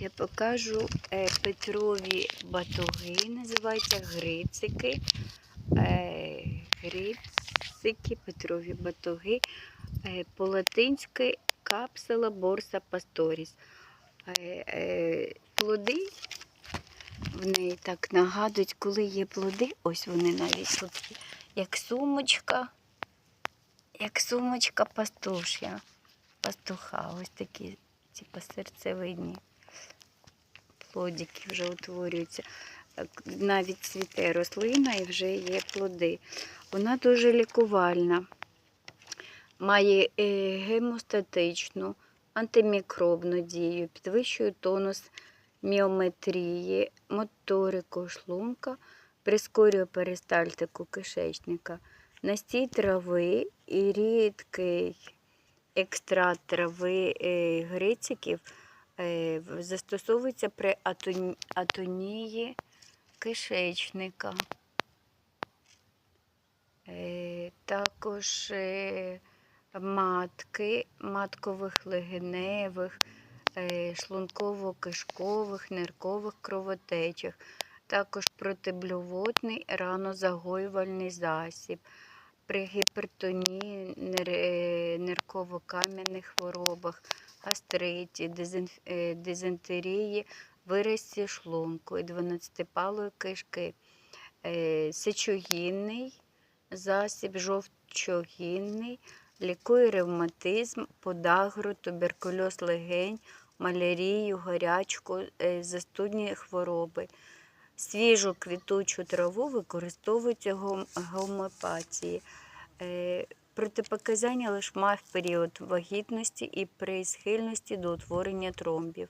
Я покажу е, Петрові батоги, називаються грицики. Е, грицики, Петрові батоги. Е, по-латинськи капсула борса пасторіс. Плоди в неї так нагадують, коли є плоди, ось вони навіть тут як сумочка, як сумочка пастушя, пастуха. Ось такі, типу, серцевидні плодики вже утворюються. Навіть цвіте рослина і вже є плоди. Вона дуже лікувальна, має е, гемостатичну, антимікробну дію, підвищує тонус міометрії, моторику шлунка, прискорює перистальтику кишечника, настій трави і рідкий екстракт трави е, грициків застосовується при атонії кишечника. Е, Також е, матки, маткових легеневих, е, шлунково-кишкових, ниркових кровотечах, також протиблювотний ранозагоювальний засіб. При гіпертонії, е, нирково-кам'яних хворобах, гастриті, дизен- е, дизентерії, виразці шлунку і 12-палої кишки, Е, сечогінний засіб, жовчогінний, лікує ревматизм, подагру, туберкульоз легень, малярію, гарячку, е, застудні хвороби. Свіжу квітучу траву використовують гомеопатії. Протипоказання лише має в період вагітності і при схильності до утворення тромбів.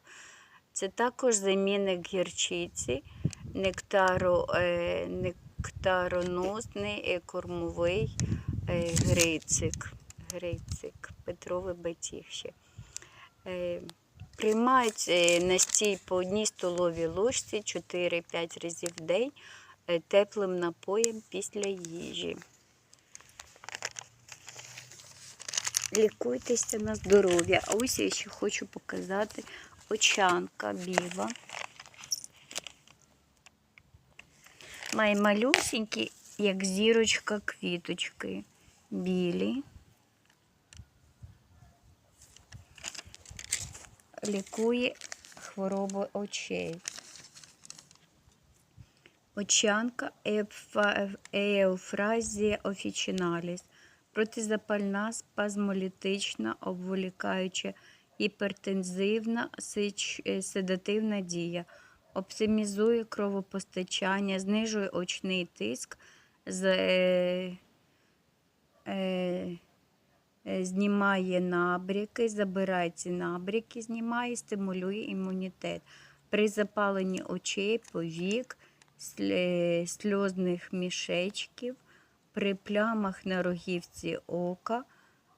Це також замінник гірчиці, нектаро, е, нектароносний, е, кормовий е, грицик. Грицик, Петровий батіг ще. Е, Приймають е, настій по одній столовій ложці 4-5 разів в день е, теплим напоєм після їжі. Лікуйтеся на здоров'я. А ось я ще хочу показати очанка біла. Має малюсенькі, як зірочка квіточки. Білі. Лікує хвороби очей. Очанка еуфразія офіціналіс. Протизапальна, спазмолітична, обволікаюча, гіпертензивна, е, седативна дія. Оптимізує кровопостачання, знижує очний тиск, е, е, знімає набряки, забирає ці набряки, знімає, стимулює імунітет. При запаленні очей, повік, сльозних мішечків, при плямах на рогівці ока,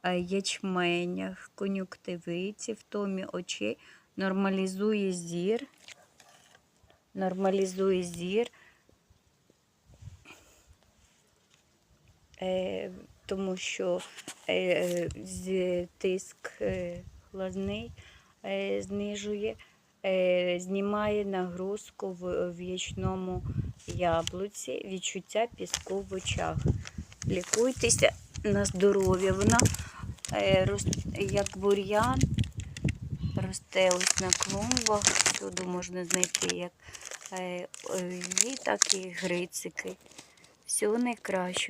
е, ячменях, кон'юктивиті, втомі очей, нормалізує зір, нормалізує зір, е, тому що е, тиск глазний знижує, знімає нагрузку в в'ячному яблуці, відчуття піску в очах. Лікуйтеся на здоров'я. Вона е, як бур'ян росте ось на клумбах, Туди можна знайти як е, і так і грицики. Всього найкращого.